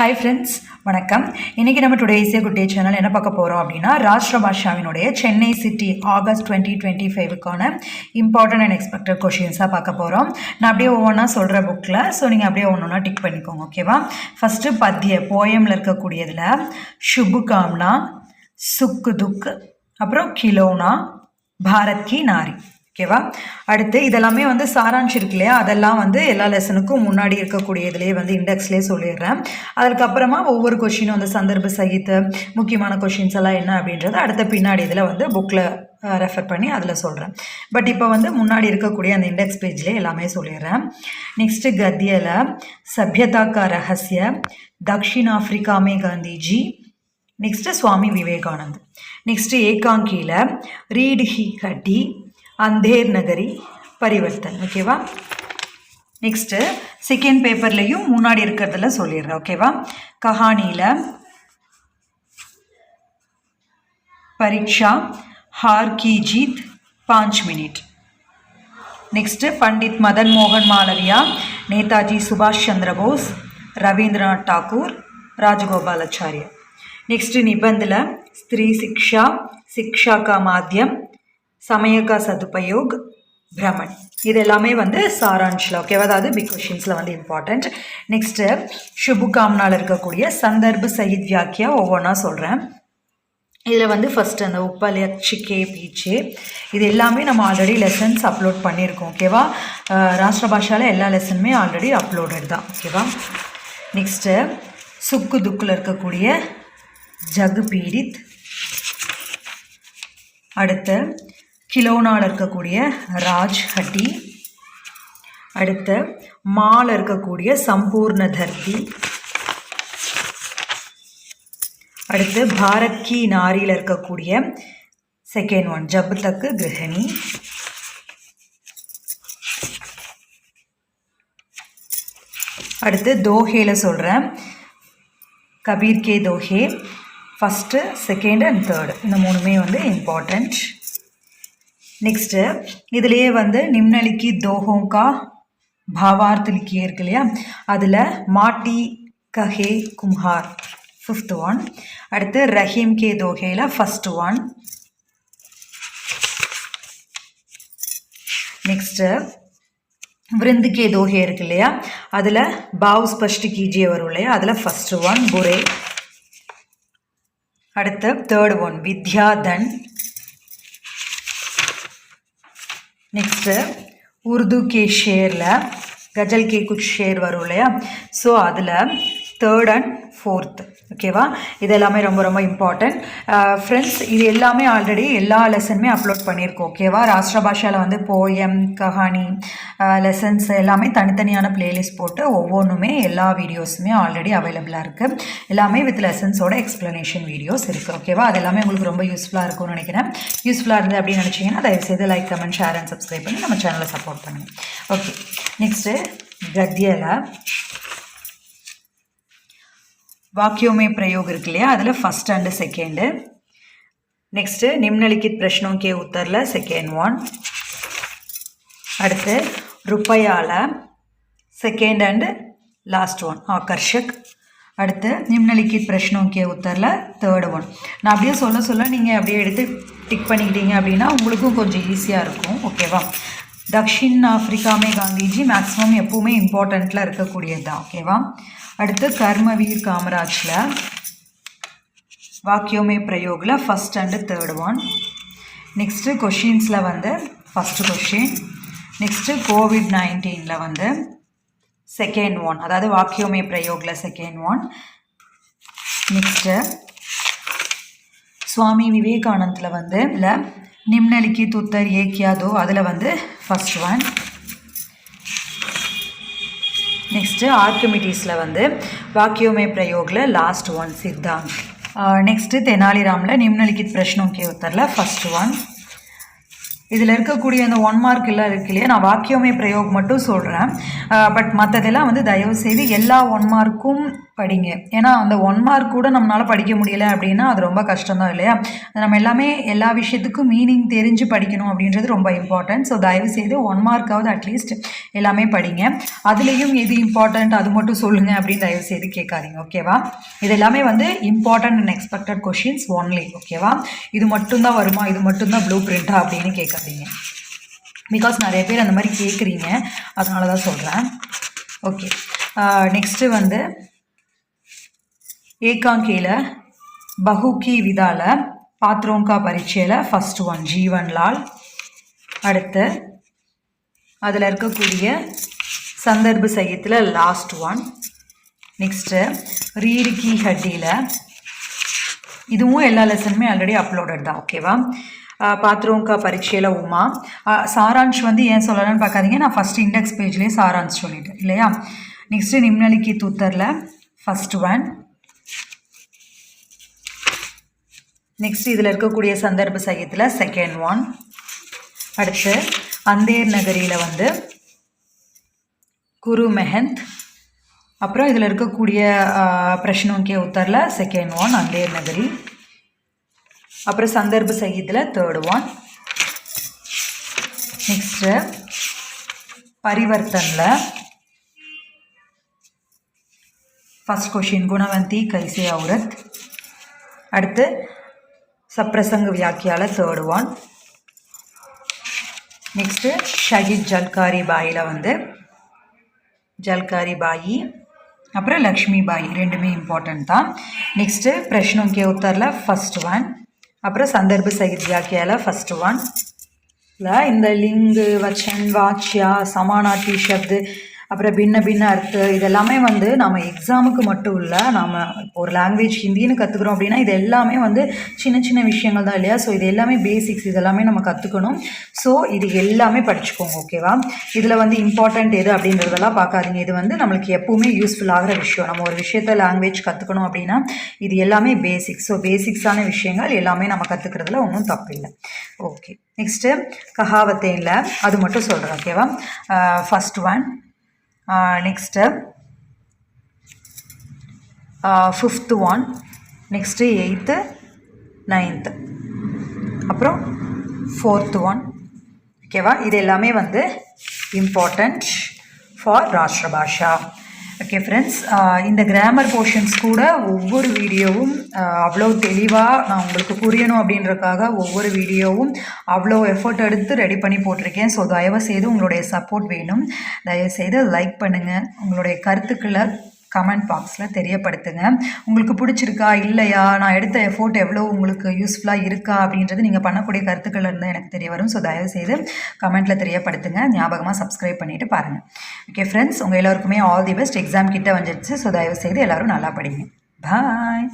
Hi friends வணக்கம். இன்றைக்கி நம்ம டுடே இசே குட்டே சேனல் என்ன பார்க்க போகிறோம் அப்படின்னா Rashtra பாஷாவினுடைய Chennai city August twenty twenty ஃபைவுக்கான important and expected கொஷின்ஸாக பார்க்க போகிறோம் நான் அப்படியே ஒவ்வொன்றா சொல்கிற புக்கில் ஸோ நீங்கள் அப்படியே ஒன்று ஒன்றா டிக் பண்ணிக்கோங்க ஓகேவா ஃபஸ்ட்டு பத்திய போயமில் இருக்கக்கூடியதில் சுபுகாம்னா சுக்கு துக்கு அப்புறம் கிலோனா பாரத் கி நாரி ஓகேவா? அடுத்து இதெல்லாமே வந்து சாரான்ஷ் இருக்கு இல்லையா? அதெல்லாம் வந்து எல்லா லெசனுக்கும் முன்னாடி இருக்கக்கூடிய இதுலேயே வந்து இண்டெக்ஸ்லேயே சொல்லிடுறேன். அதுக்கப்புறமா ஒவ்வொரு கொஷினும் வந்து சந்தர்ப்ப சகித்த முக்கியமான கொஷின்ஸ் எல்லாம் என்ன அப்படின்றத அடுத்த பின்னாடி இதில் வந்து புக்கில் ரெஃபர் பண்ணி அதில் சொல்கிறேன் பட் இப்போ வந்து முன்னாடி இருக்கக்கூடிய அந்த இண்டெக்ஸ் பேஜ்லேயே எல்லாமே சொல்லிடுறேன். நெக்ஸ்ட்டு கத்தியில் சபியதா கா ரகசிய தக்ஷின் காந்திஜி. நெக்ஸ்ட்டு சுவாமி விவேகானந்த். நெக்ஸ்ட்டு ஏகாங்கியில் ரீட் ஹி ஹட்டி அந்தேர் நகரி பரிவர்த்தன் ஓகேவா நெக்ஸ்ட்டு செகண்ட் பேப்பர்லேயும் முன்னாடி இருக்கிறதுல சொல்லிடுறேன் ஓகேவா கஹானியில் பரீட்சா ஹார் கி பாஞ்ச் மினிட். நெக்ஸ்ட்டு பண்டித் மதன் மோகன் மாலவியா நேதாஜி சுபாஷ் சந்திரபோஸ் ரவீந்திரநாத் டாகூர் ராஜகோபாலாச்சாரியா. நெக்ஸ்ட்டு நிபந்தில் ஸ்திரீ சிக்ஷா சிக்ஷா கா மாத்தியம் சமயக்கா சதுபயோக் பிரமன். இது எல்லாமே வந்து சாரான்ஷில் ஓகே அதாவது பிக் கொஷின்ஸில் வந்து இம்பார்ட்டண்ட் நெக்ஸ்ட்டு சுபுகாம்னால் இருக்கக்கூடிய சந்தர்ப்பு சயித் வியாக்கியா ஒவ்வொன்றா சொல்கிறேன் இதில் வந்து ஃபஸ்ட்டு அந்த உப்பல் சிக்கே பீச்சே. இது எல்லாமே நம்ம ஆல்ரெடி லெசன்ஸ் அப்லோட் பண்ணியிருக்கோம் ஓகேவா ராஷ்டிர பாஷாவில் எல்லா லெசனுமே ஆல்ரெடி அப்லோடட் தான் ஓகேவா நெக்ஸ்ட்டு சுக்கு துக்கில் இருக்கக்கூடிய ஜகு பீடித் அடுத்து கிலோனால் இருக்கக்கூடிய ராஜ் ஹட்டி அடுத்து மால் இருக்கக்கூடிய சம்பூர்ண தர்த்தி அடுத்து பாரத் கி நாரியில் இருக்கக்கூடிய செகண்ட் ஒன் ஜப் தக்கு கிரகணி. அடுத்து தோஹேல சொல்கிறேன் கபீர் கே தோஹே ஃபஸ்ட்டு செகண்ட் அண்ட் தேர்டு இந்த மூணுமே வந்து இம்பார்ட்டண்ட் நெக்ஸ்ட்டு இதுலேயே வந்து நிம்னலிக்கி தோஹோங்கா பாவார்த் லிக்கியே இருக்கு இல்லையா? அதில் மாட்டி கஹே கும்ஹார் ஃபிஃப்த் ஒன் அடுத்து ரஹீம் கே தோஹேல ஃபஸ்ட் ஒன் நெக்ஸ்ட்டு விருந்து கே தோஹே இருக்கு இல்லையா? அதில் பாவ் ஸ்பஷ்டி கீஜியே வரும் இல்லையா? அதில் ஃபஸ்ட்டு ஒன் புரே. அடுத்து தேர்ட் ஒன் வித்யாதன். நெக்ஸ்ட்டு உருது கே ஷேரில் கஜல் கே குச் ஷேர் வரும் இல்லையா? ஸோ அதில் தேர்ட் அண்ட் ஃபோர்த் ஓகேவா இது எல்லாமே ரொம்ப ரொம்ப இம்பார்ட்டன்ட் ஃப்ரெண்ட்ஸ் இது எல்லாமே ஆல்ரெடி எல்லா லெசனுமே அப்லோட் பண்ணியிருக்கோம் ஓகேவா ராஷ்டிர பாஷாவில் வந்து போயம் கஹானி லெசன்ஸ் எல்லாமே தனித்தனியான பிளேலிஸ்ட் போட்டு ஒவ்வொன்றுமே எல்லா வீடியோஸுமே ஆல்ரெடி அவைலபிளாக இருக்குது எல்லாமே வித் லெசன்ஸோட எக்ஸ்ப்ளனேஷன் வீடியோஸ் இருக்குது ஓகேவா அது எல்லாமே உங்களுக்கு ரொம்ப யூஸ்ஃபுல்லாக இருக்கும்னு நினைக்கிறேன். யூஸ்ஃபுல்லாக இருந்து அப்படின்னு நினச்சிங்கன்னா தயவுசெய்து like comment share and subscribe பண்ணி நம்ம சேனலை சப்போர்ட் பண்ணுங்கள் ஓகே நெக்ஸ்ட்டு கத்தியலை. வாக்கியோமே பிரயோகம் இருக்கு இல்லையா? அதில் ஃபஸ்ட் அண்டு செகண்டு நெக்ஸ்ட்டு நிம்னலிக்கித் பிரஷ்னோம் கே உத்தரில் செகண்ட் ஒன் அடுத்து ருப்பையால செகண்ட் அண்டு லாஸ்ட் ஒன் ஆகர்ஷக். அடுத்து நிம்னலிக்கித் பிரஷ்னோம் கே உத்தரில் தேர்டு ஒன் நான் அப்படியே சொல்ல சொல்ல நீங்கள் அப்படியே எடுத்து டிக் பண்ணிக்கிட்டீங்க அப்படின்னா உங்களுக்கும் கொஞ்சம் ஈஸியாக இருக்கும் ஓகேவா தக்ஷின் ஆஃப்ரிக்காமே காந்திஜி மேக்ஸிமம் எப்பவுமே இம்பார்ட்டண்ட்டில் இருக்கக்கூடியது தான் ஓகேவா அடுத்து கர்மவீர் காமராஜில் வாக்கியோமே பிரயோகில் first and third one next கொஷின்ஸில் வந்து ஃபஸ்ட்டு கொஷின் நெக்ஸ்ட்டு கோவிட் நைன்டீனில் வந்து செகண்ட் ஒன் அதாவது வாக்கியோமே பிரயோகில் செகண்ட் ஒன் நெக்ஸ்ட்டு சுவாமி விவேகானந்தில் வந்து இல்லை நிம்னலிக்கி துத்தர் ஏக்கியாதோ அதில் வந்து ஃபஸ்ட் ஒன் நெக்ஸ்ட்டு ஆர்கிமிட்டிஸில் வந்து வாக்கியோமே பிரயோகில் லாஸ்ட் ஒன் சித்தாந்த். நெக்ஸ்ட்டு தெனாலிராமில் நிம்னலிக்கித் பிரஷ்னம் के உத்தரில் ஃபஸ்ட் ஒன் இதில் இருக்கக்கூடிய அந்த ஒன் மார்க் எல்லாம் இருக்கு இல்லையா? நான் வாக்கியமே பிரயோக் மட்டும் சொல்கிறேன் பட் மற்றதெல்லாம் வந்து தயவு செய்து எல்லா ஒன் மார்க்கும் படிங்க. ஏன்னா அந்த ஒன் மார்க் கூட நம்மளால் படிக்க முடியல அப்படின்னா அது ரொம்ப கஷ்டம்தான் இல்லையா? நம்ம எல்லாமே எல்லா விஷயத்துக்கும் மீனிங் தெரிஞ்சு படிக்கணும் அப்படின்றது ரொம்ப இம்பார்ட்டன்ட் ஸோ தயவு செய்து ஒன் மார்க்காவது அட்லீஸ்ட் எல்லாமே படிங்க. அதுலேயும் எது இம்பார்ட்டண்ட் அது மட்டும் சொல்லுங்கள் அப்படின்னு தயவு செய்து கேட்காதீங்க ஓகேவா? இது எல்லாமே வந்து important and expected questions only ஓகேவா? இது மட்டும்தான் வருமா? இது மட்டும்தான் ப்ளூ பிரிண்டா அப்படின்னு கேட்காதீங்க. பிகாஸ் நிறைய பேர் அந்த மாதிரி கேட்குறீங்க. அதனால தான் சொல்கிறேன் ஓகே நெக்ஸ்ட்டு வந்து ಏಕಾಂಕಿಲ பகுக்கி விதால பாத்ரோங்கா பரீட்சையில் ஃபஸ்ட் ஒன் ஜீவன் லால் அடுத்து அதில் இருக்கக்கூடிய சந்தர்ப்ப சகித்தில் லாஸ்ட் ஒன் நெக்ஸ்ட்டு ரீடுக்கி ஹட்டியில் இதுவும் எல்லா லெசனுமே ஆல்ரெடி அப்லோடட் தான் ஓகேவா பாத்ரோங்கா பரீட்சையில் உமா சாரான்ஷ் வந்து ஏன் சொல்லலாம்னு பார்க்காதீங்க நான் ஃபஸ்ட் இண்டெக்ஸ் பேஜ்லேயே சாரான்ஷ் சொல்லிட்டேன் இல்லையா நெக்ஸ்ட்டு நிம்னலிக்கி தூத்தரில் ஃபஸ்ட் ஒன் நெக்ஸ்ட் இதில் இருக்கக்கூடிய சந்தர்ப்ப சகித்தில் செகண்ட் ஒன் அடுத்து அந்தேர் நகரியில் வந்து குரு மெஹந்த் அப்புறம் இதில் இருக்கக்கூடிய பிரஷ்னோங்கிய உத்தரில் செகண்ட் ஒன் அந்தேர் நகரி. அப்புறம் சந்தர்ப்ப சகித்தில் தேர்ட் ஒன் நெக்ஸ்ட்டு பரிவர்த்தனில். ஃபஸ்ட் கொஷின் குணவந்தி கைசே அவுரத். அடுத்து சப்ரசங்க வியாக்கியால தேர்ட் ஒன் நெக்ஸ்ட்டு ஷஹித் ஜல்காரி பாயில் வந்து ஜல்காரி பாயி அப்புறம் லக்ஷ்மி பாய் ரெண்டுமே இம்பார்ட்டண்ட் தான். நெக்ஸ்ட்டு பிரஷ்னம் கே உத்தரில் ஃபஸ்ட் ஒன் அப்புறம் சந்தர்ப்ப சகித் வியாக்கியால் ஃபஸ்ட் ஒன் இல்லை இந்த லிங்கு வச்சன் வாட்சியா சமானாட்டி ஷப்து அப்புறம் பின்ன பின்ன அர்த்து இதெல்லாமே வந்து நம்ம எக்ஸாமுக்கு மட்டும் இல்லை நாம் ஒரு லாங்குவேஜ் ஹிந்தின்னு கற்றுக்குறோம் அப்படின்னா இது எல்லாமே வந்து சின்ன சின்ன விஷயங்கள் தான் இல்லையா? ஸோ இது எல்லாமே பேசிக்ஸ் இது எல்லாமே நம்ம கற்றுக்கணும் ஸோ இது எல்லாமே படிச்சுக்கோங்க ஓகேவா இதில் வந்து இம்பார்ட்டண்ட் எது அப்படின்றதெல்லாம் பார்க்காதீங்க. இது வந்து நம்மளுக்கு எப்பவுமே யூஸ்ஃபுல் ஆகிற விஷயம். நம்ம ஒரு விஷயத்த லாங்குவேஜ் கற்றுக்கணும் அப்படின்னா இது எல்லாமே பேசிக்ஸ் ஸோ பேசிக்ஸான விஷயங்கள் எல்லாமே நம்ம கற்றுக்கிறதுல ஒன்றும் தப்பு இல்லை. ஓகே நெக்ஸ்ட்டு கஹாவத்தேனில். அது மட்டும் சொல்கிறேன் ஓகேவா first uh, one next fifth one next eighth ninth அப்புறம் ஃபோர்த்து ஒன் ஓகேவா இது எல்லாமே வந்து important for Rashtra Bhasha. Okay friends uh, இந்த கிராமர் போர்ஷன்ஸ் கூட ஒவ்வொரு வீடியோவும் uh, அவ்வளோ தெளிவாக நான் உங்களுக்கு புரியணும் அப்படின்றக்காக ஒவ்வொரு வீடியோவும் அவ்வளோ எஃபர்ட் எடுத்து ரெடி பண்ணி போட்டிருக்கேன். ஸோ தயவு செய்து உங்களுடைய சப்போர்ட் வேணும். தயவுசெய்து லைக் பண்ணுங்கள் உங்களுடைய கருத்துக்களை கமெண்ட் பாக்ஸில் தெரியப்படுத்துங்க. உங்களுக்கு பிடிச்சிருக்கா? இல்லையா? நான் எடுத்த எஃபோர்ட் எவ்வளோ உங்களுக்கு யூஸ்ஃபுல்லாக இருக்கா? அப்படின்றது நீங்கள் பண்ணக்கூடிய கருத்துக்கள் இருந்தால் எனக்கு தெரிய வரும். ஸோ தயவுசெய்து கமெண்ட்டில் தெரியப்படுத்துங்க. ஞாபகமாக சப்ஸ்கிரைப் பண்ணிவிட்டு பாருங்கள் ஓகே ஃப்ரெண்ட்ஸ் உங்கள் எல்லோருக்குமே ஆல் தி பெஸ்ட் எக்ஸாம் கிட்ட வந்துடுச்சு ஸோ தயவுசெய்து எல்லோரும் நல்லா படிங்க. பாய்